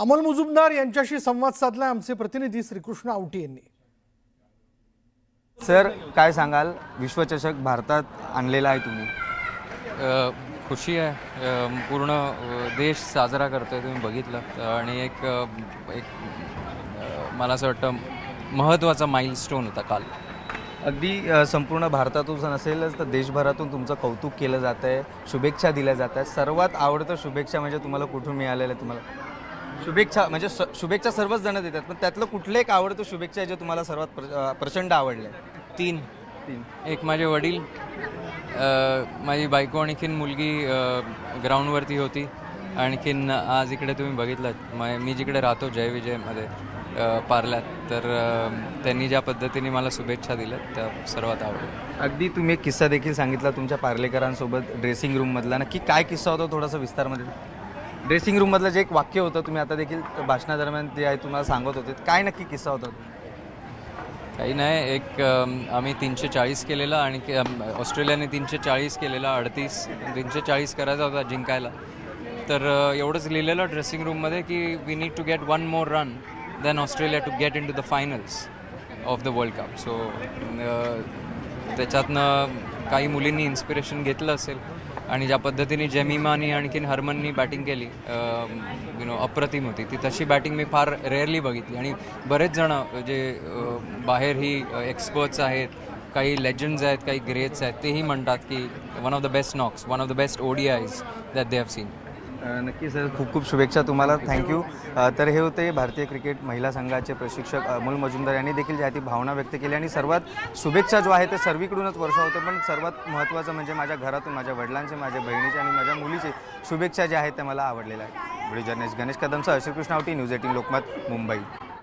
अमोल मुजुमदार यांच्याशी संवाद साधला आमचे प्रतिनिधी श्रीकृष्ण आवटी यांनी. सर काय सांगाल? विश्वचषक भारतात आणलेला आहे तुम्ही. खुशी आहे. पूर्ण देश साजरा करतोय तुम्ही बघितलं. आणि एक एक मला असं वाटतं महत्त्वाचा माइलस्टोन होता काल. अगदी संपूर्ण भारतातून नसेलच तर देशभरातून तुमचं कौतुक केलं जात आहे शुभेच्छा दिल्या जात आहेत सर्वात आवडतं शुभेच्छा म्हणजे तुम्हाला कुठून मिळालेलं आहे तुम्हाला? शुभेच्छा म्हणजे शुभेच्छा सर्वच जण देतात पण त्यातलं कुठलं एक आवडतं शुभेच्छा जे तुम्हाला सर्वात प्रचंड आवडलं तीन. तीन. एक माझे वडील माझी बायको आणखीन मुलगी ग्राउंडवरती होती. आणखीन आज इकडे तुम्ही बघितलं मी जिकडे राहतो जय विजयमध्ये पार्ल्यात तर त्यांनी ज्या पद्धतीने मला शुभेच्छा दिल्या त्या सर्वात आवडल्या. अगदी तुम्ही एक किस्सा देखील सांगितला तुमच्या पार्लेकरांसोबत ड्रेसिंग रूममधला नक्की काय किस्सा होता थोडासा विस्तारमध्ये? ड्रेसिंग रूममधलं जे एक वाक्य होतं तुम्ही आता देखील भाषणादरम्यान जे आहे तुम्हाला सांगत होते काय नक्की किस्सा होता? काही नाही एक आम्ही तीनशे चाळीस केलेला आणि ऑस्ट्रेलियाने तीनशे चाळीस केलेला अडतीस तीनशे चाळीस करायचा होता जिंकायला. तर एवढंच लिहिलेलं ड्रेसिंग रूममध्ये की we need to get one more run than Australia to get into the finals of the world cup so त्याच्यातनं काही मुलींनी इन्स्पिरेशन घेतलं असेल. आणि ज्या पद्धतीने जेमिमानी आणखीन हरमननी बॅटिंग केली यु नो अप्रतिम होती. ती तशी बॅटिंग मी फार रेअरली बघितली. आणि बरेच जण जे बाहेर ही एक्सपर्ट्स आहेत काही लेजंड्स आहेत काही ग्रेट्स आहेत तेही म्हणतात की one of the best knocks one of the best ODIs that they have seen नक्की सर खूप खूप शुभेच्छा तुम्हाला. थँक्यू तर हे होते भारतीय क्रिकेट महिला संघाचे प्रशिक्षक अमोल मजुमदार यांनी देखील ज्या ती भावना व्यक्त केली आणि सर्वात शुभेच्छा जो आहे ते सर्वीकडूनच वर्षा होतं. पण सर्वात महत्त्वाचं म्हणजे माझ्या घरातून माझ्या वडिलांचे माझ्या बहिणीचे आणि माझ्या मुलीचे शुभेच्छा ज्या आहेत त्या मला आवडलेल्या आहेत व्हिडिओ जर्नलिस्ट गणेश कदमचं श्रीकृष्ण आवटी न्यूज एटीन लोकमत मुंबई.